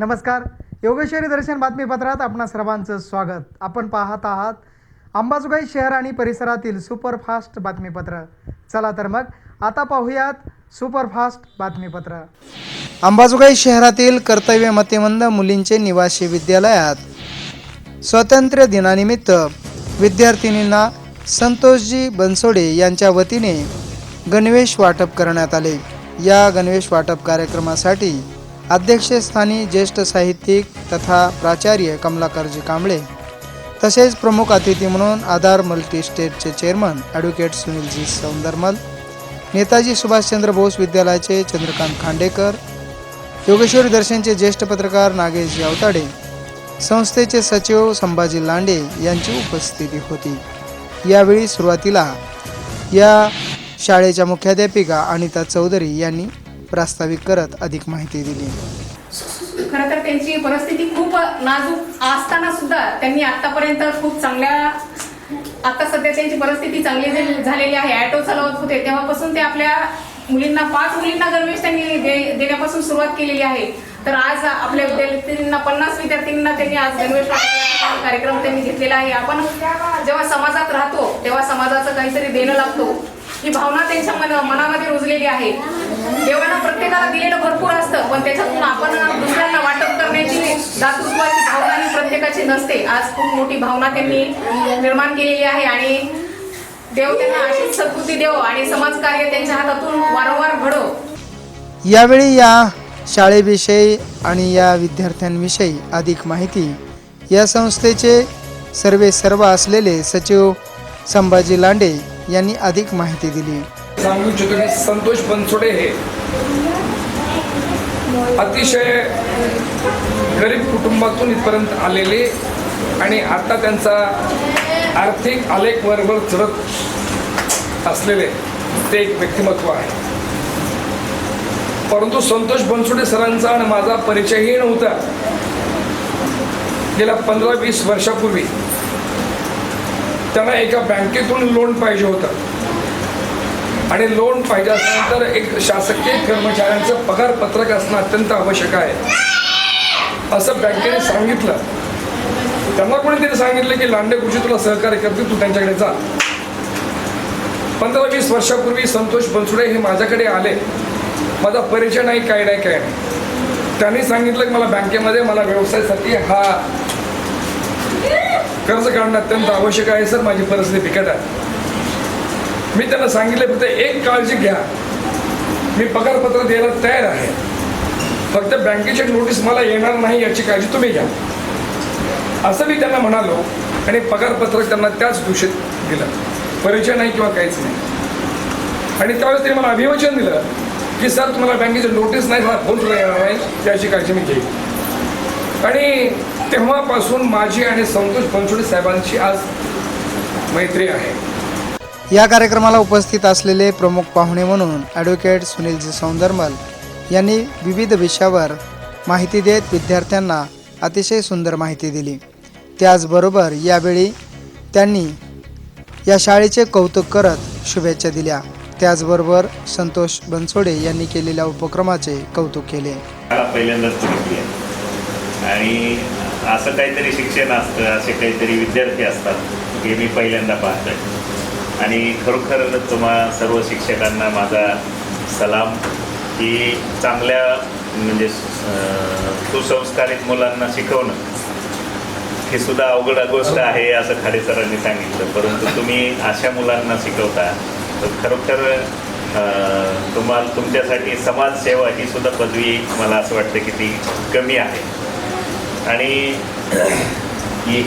नमस्कार. योगेश्वरी दर्शन बातमीपत्रात आपणा सर्वांचं स्वागत. आपण पाहत आहात अंबाजोगाई शहर आणि परिसरातील सुपरफास्ट बातमीपत्र. चला तर मग आता पाहूयात सुपरफास्ट बातमीपत्र. अंबाजोगाई शहरातील कर्तव्य मतिमंद मुलींचे निवासी विद्यालयात स्वातंत्र्य दिनानिमित्त विद्यार्थिनींना संतोषजी बनसोडे यांच्या वतीने गणवेश वाटप करण्यात आले. या गणवेश वाटप कार्यक्रमासाठी अध्यक्षस्थानी ज्येष्ठ साहित्यिक तथा प्राचार्य कमलाकरजी कांबळे तसेच प्रमुख अतिथी म्हणून आधार मल्टी स्टेटचे चेअरमन ॲडव्होकेट सुनीलजी सौंदरमल नेताजी सुभाषचंद्र बोस विद्यालयाचे चंद्रकांत खांडेकर योगेश्वरी दर्शनचे ज्येष्ठ पत्रकार नागेश अवताडे संस्थेचे सचिव संभाजी लांडे यांची उपस्थिती होती. यावेळी सुरुवातीला या शाळेच्या मुख्याध्यापिका अनिता चौधरी यांनी प्रास्ताविक करत अधिक माहिती दिली. खरं तर त्यांची परिस्थिती खूप नाजूक असताना सुद्धा त्यांनी आतापर्यंत खूप चांगल्या आता सध्या त्यांची परिस्थिती चांगली झालेली आहे. ॲटो चालवत होते. तेव्हापासून ते आपल्या मुलींना पाच मुलींना गणवेश त्यांनी दे- देण्यापासून सुरुवात केलेली आहे. तर आज आपल्या विद्यार्थ्यांना पन्नास विद्यार्थ्यांना त्यांनी आज गणवेश कार्यक्रम त्यांनी घेतलेला आहे. आपण जेव्हा समाजात राहतो तेव्हा समाजाचं काहीतरी देणं लागतो. ही भावना त्यांच्या मन- मनामध्ये रुजलेली आहे. देवानं प्रत्येकाला दिलेलं भरपूर असतं पण त्याच्यातून आपण दुसऱ्यांना वाटप करण्याची दातृत्वाची भावना ही प्रत्येकाची नसते. आज खूप मोठी भावना त्यांनी निर्माण केलेली आहे आणि देव त्यांना अशीच सद्बुद्धी देव आणि समाजकार्य त्यांच्या हातातून वारंवार घडो. यावेळी या शाळेविषयी आणि या विद्यार्थ्यांविषयी अधिक माहिती या संस्थेचे सर्वे सर्व असलेले सचिव संभाजी लांडे यांनी अधिक माहिती दिली. सांगू इच्छितो की संतोष बनसोडे हे अतिशय गरीब कुटुंबातून इथपर्यंत आलेले आणि आता त्यांचा आर्थिक आलेख वरवर चढत असलेले ते एक व्यक्तिमत्व आहे. परंतु संतोष बनसोडे सरांचा आणि माझा परिचयही नव्हता. गेल्या पंधरा वीस वर्षापूर्वी त्यांना एका बँकेतून लोन पाहिजे होतं. आणि लोन पाहिजे असेल तर एक शासकीय कर्मचाऱ्यांचं पगार पत्रक असणं अत्यंत आवश्यक आहे. असं बँकेने सांगितलं. त्यांना कोणीतरी सांगितलं की लांडे गुरुजी तुला सहकार्य करतील? तू त्यांच्याकडे जा. पंधरा वीस वर्षापूर्वी संतोष बनसुडे हे माझ्याकडे आले. माझा परिचय नाही काय नाही काय नाही. त्यांनी सांगितलं की मला बँकेमध्ये मला व्यवसायासाठी हा कर्ज काढणं अत्यंत आवश्यक आहे सर माझी परिस्थिती बिकट आहे. मी त्यांना सांगितलं फक्त एक काळजी घ्या. मी पगारपत्र द्यायला तयार आहे. फक्त बँकेची नोटीस मला येणार नाही याची काळजी तुम्ही घ्या. असं मी त्यांना म्हणालो आणि पगारपत्र त्यांना त्याच दिवशी दिलं. परिचय नाही किंवा काहीच नाही. आणि त्यावेळेस त्यांनी मला अभिवचन दिलं की सर तुम्हाला बँकेची नोटीस नाही मला फोन सुद्धा येणार नाही याची काळजी मी घेईन. आणि तेव्हापासून माझी आणि संतोष बनसोडे साहेबांची आज मैत्री आहे. या कार्यक्रमाला उपस्थित असलेले प्रमुख पाहुणे म्हणून ॲडव्होकेट सुनीलजी सौंदरमल यांनी विविध विषयावर माहिती देत विद्यार्थ्यांना अतिशय सुंदर माहिती दिली. त्याचबरोबर यावेळी त्यांनी या शाळेचे कौतुक करत शुभेच्छा दिल्या. त्याचबरोबर संतोष बनसोडे यांनी केलेल्या उपक्रमाचे कौतुक केले. पहिल्यांदाच आणि असं काहीतरी शिक्षण असतं असे काहीतरी विद्यार्थी असतात हे मी पहिल्यांदा पाहतोय. आणि खरोखर तुम्हा सर्व शिक्षकांना माझा सलाम की चांगल्या म्हणजे सुसंस्कारित मुलांना शिकवणं हे सुद्धा अवघड गोष्ट आहे असं खाडे सरांनी सांगितलं. परंतु तुम्ही अशा मुलांना शिकवता तर खरोखर तुम्हाला तुमच्यासाठी समाजसेवा ही सुद्धा पदवी मला असं वाटतं की ती कमी आहे. आणि हे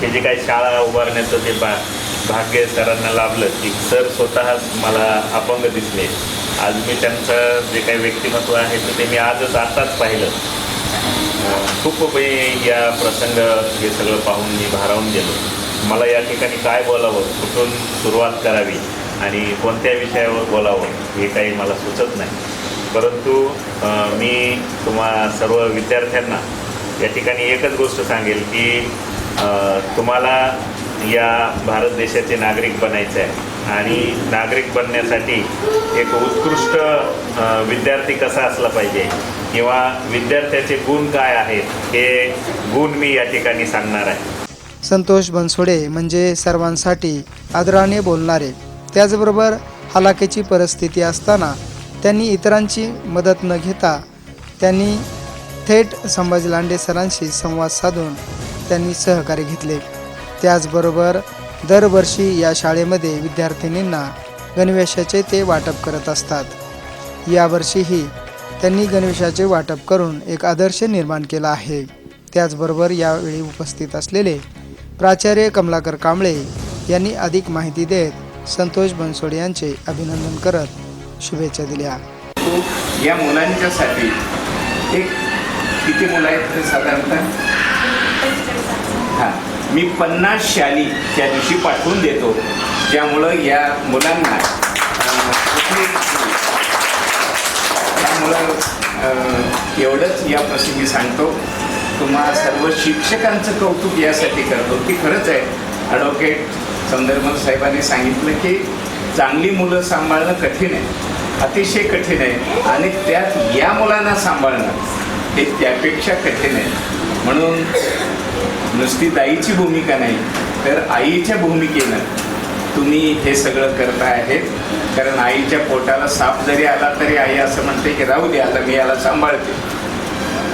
हे जे काही शाळा उभारण्याचं ते बा भाग्य सरांना लाभलं की सर स्वतः मला अपंग दिसले. आज मी त्यांचं जे काही व्यक्तिमत्व आहे तर ते मी आजच आताच पाहिलं. खूप मी या प्रसंग हे सगळं पाहून मी भारावून गेलो. मला या ठिकाणी काय बोलावं कुठून सुरुवात करावी आणि कोणत्या विषयावर बोलावं हे काही मला सुचत नाही. परंतु मी तुम्हा सर्व विद्यार्थ्यांना या ठिकाणी एकच गोष्ट सांगेल की तुम्हाला या भारत देशाचे नागरिक बनायचं आहे आणि नागरिक बनण्यासाठी एक उत्कृष्ट विद्यार्थी कसा असला पाहिजे किंवा विद्यार्थ्याचे गुण काय आहेत हे गुण मी या ठिकाणी सांगणार आहे. संतोष बनसोडे म्हणजे सर्वांसाठी आदराने बोलणारे. त्याचबरोबर हलाखीची परिस्थिती असताना त्यांनी इतरांची मदत न घेता त्यांनी थेट संभाजी लांडे सरांशी संवाद साधून त्यांनी सहकार्य घेतले. त्याचबरोबर दरवर्षी या शाळेमध्ये विद्यार्थिनींना गणवेशाचे ते वाटप करत असतात. यावर्षीही त्यांनी गणवेशाचे वाटप करून एक आदर्श निर्माण केला आहे. त्याचबरोबर यावेळी उपस्थित असलेले प्राचार्य कमलाकर कांबळे यांनी अधिक माहिती देत संतोष बनसोडे यांचे अभिनंदन करत शुभेच्छा दिल्या. या मुलांच्यासाठी एक किती मुलं आहेत ते साधारणतः? हां. मी पन्नास शाली त्या दिवशी पाठवून देतो. ज्यामुळं या मुलांना त्यामुळं एवढंच या प्रसंगी सांगतो. तुम्हा सर्व शिक्षकांचं कौतुक यासाठी करतो की खरंच आहे. ॲडव्होकेट संदर्भ साहेबांनी सांगितलं की चांगली मुलं सांभाळणं कठीण आहे. अतिशय कठीण आहे. आणि त्यात या मुलांना सांभाळणं हे त्यापेक्षा कठीण आहे. म्हणून नुसती दाईची भूमिका नाही तर आईच्या भूमिकेनं तुम्ही हे सगळं करता आहेत कारण आईच्या पोटाला साप जरी आला तरी आई असं म्हणते की राहू दे आता मी याला सांभाळते.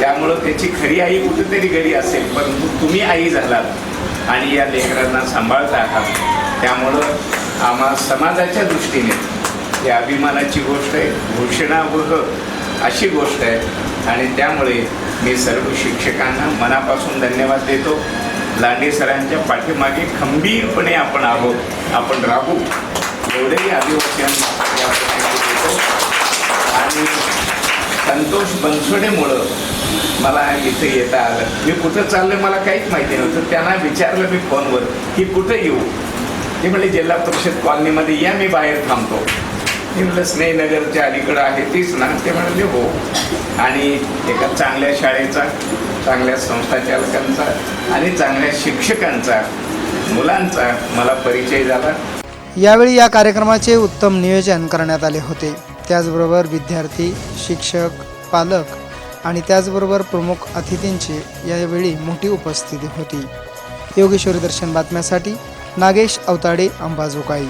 त्यामुळं त्याची खरी आई कुठेतरी घरी असेल परंतु तुम्ही आई झालात आणि या लेकरांना सांभाळता आहात. त्यामुळं आम्हा समाजाच्या दृष्टीने ही अभिमानाची गोष्ट आहे घोषणावह अशी गोष्ट आहे. आणि त्यामुळे मी सर्व शिक्षकांना मनापासून धन्यवाद देतो. लांडे सरांच्या पाठीमागे खंबीरपणे आपण आहोत. आपण राहू. एवढेही आदिवासींना देतो. आणि संतोष बनसोडेमुळं मला इथे येता आलं. मी कुठं चाललं मला काहीच माहिती नव्हतं. त्यांना विचारलं मी फोनवर की कुठं येऊ? ते म्हणजे जिल्हा परिषद कॉलनीमध्ये या मी बाहेर थांबतो. मी स्नेहनगरच्या अलीकडं आहे तीच ना. ते म्हणाले हो. आणि एका चांगल्या शाळेचा चांगल्या संस्था चालकांचा आणि चांगल्या शिक्षकांचा मुलांचा मला परिचय झाला. यावेळी या कार्यक्रमाचे उत्तम नियोजन करण्यात आले होते. त्याचबरोबर विद्यार्थी शिक्षक पालक आणि त्याचबरोबर प्रमुख अतिथींची यावेळी मोठी उपस्थिती होती. योगेश्वरी दर्शन बातम्यासाठी नागेश अवताडे अंबाजोगाई.